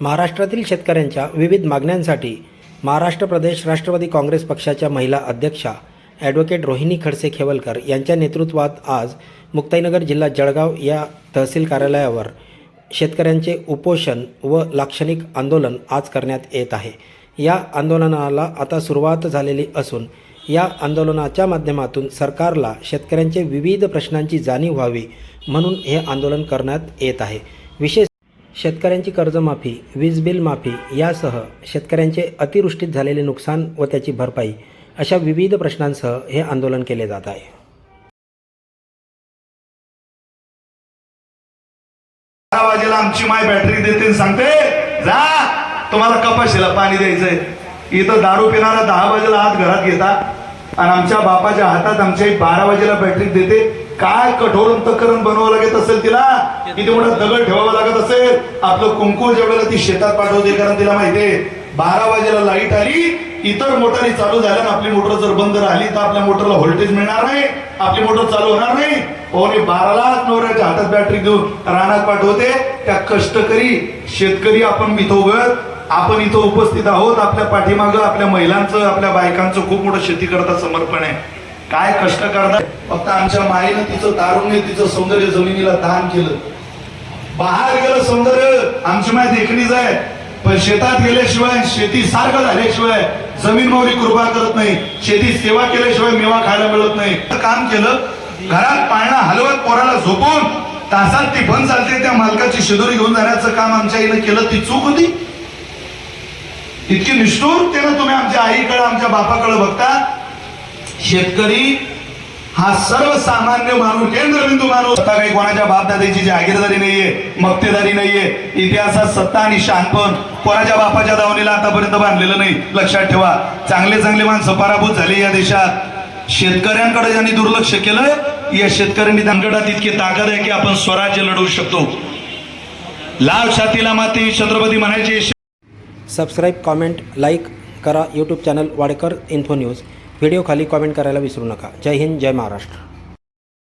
महाराष्ट्रातील शेतकऱ्यांच्या विविध मागण्यांसाठी महाराष्ट्र प्रदेश राष्ट्रवादी काँग्रेस पक्षाच्या महिला अध्यक्षा ॲडव्होकेट रोहिणी खडसे खेवलकर यांच्या नेतृत्वात आज मुक्ताईनगर जिल्हा जळगाव या तहसील कार्यालयावर शेतकऱ्यांचे उपोषण व लाक्षणिक आंदोलन आज करण्यात येत आहे. या आंदोलनाला आता सुरुवात झालेली असून या आंदोलनाच्या माध्यमातून सरकारला शेतकऱ्यांचे विविध प्रश्नांची जाणीव व्हावी म्हणून हे आंदोलन करण्यात येत आहे. विशेष शेतकऱ्यांची कर्जमाफी वीज बिल माफी यासह शेतकऱ्यांचे अतिवृष्टीत झालेले नुकसान व त्याची भरपाई अशा विविध प्रश्नांसह हे आंदोलन केले जात आहे. बारा वाजेला आमची माय बॅटरी देते सांगते जा तुम्हाला कपाशीला पाणी द्यायचंय. इथं दारू पिणारा दहा वाजेला आत घरात घेता आणि आमच्या बापाच्या हातात आमच्या बारा वाजेला बॅटरी देते. काय कठोर अंतकरण बनवावं लागत असेल तिला? किती मोठा दगड ठेवावा लागत असेल? आपलं कुंकू जेवढ्याला ती शेतात पाठवते कारण तिला माहितीये बारा वाजेला लाइट आली इतर मोटारी चालू झाल्या आपली मोटर जर बंद राहिली तर आपल्या मोटरला व्होल्टेज मिळणार नाही आपली मोटर चालू होणार नाही. पवणे बाराला नवऱ्याच्या हातात बॅटरी देऊन रानात पाठवते. त्या कष्टकरी शेतकरी आपण मिथोगत आपण इथं उपस्थित आहोत. आपल्या पाठीमागं आपल्या महिलांचं आपल्या बायकांचं खूप मोठं शेती करता समर्पण आहे. काय कष्ट करतात? फक्त आमच्या माईनं तिचं तारुण्य तिचं सौंदर्य जमिनीला दान केलं. बाहेर गेलं सौंदर्य आमची माय देखणीच आहे. पण शेतात गेल्याशिवाय शेती सारखं झाल्याशिवाय जमीन मोरी कृपा करत नाही. शेती सेवा केल्याशिवाय मेवा खायला मिळत नाही. काम केलं घरात पाळणा हलवत पोराला झोपून तासात ती बंद चालते त्या मालकाची शिदोरी घेऊन जाण्याचं काम आमच्या आईनं केलं ती चूक होती. इतकी निष्ठुरतेनं तुम्ही आमच्या आईकडे आमच्या बापाकडे बघता. शेतकरी हा सर्वसामान्य माणूस केंद्रबिंदू माणूस. आता काही कोणाच्या बापदादाची जागीरदारी नाहीये मक्तेदारी नाहीये इतिहासात सत्ता आणि शानपण कोणाच्या बापाच्या दावणीला आतापर्यंत बांधलेलं नाही लक्षात ठेवा. चांगले चांगले माणसं पराभूत झाले या देशात. शेतकऱ्यांकडे ज्यांनी दुर्लक्ष केलं या शेतकऱ्यांनी धनगडात इतकी ताकद आहे की आपण स्वराज्य लढवू शकतो. लाल छातीला माती छत्रपती म्हणायचे. सबस्क्राईब कॉमेंट लाईक करा. YouTube channel Wadekar info news video खाली कॉमेंट करायला विसरू नका. जय हिंद जय महाराष्ट्र.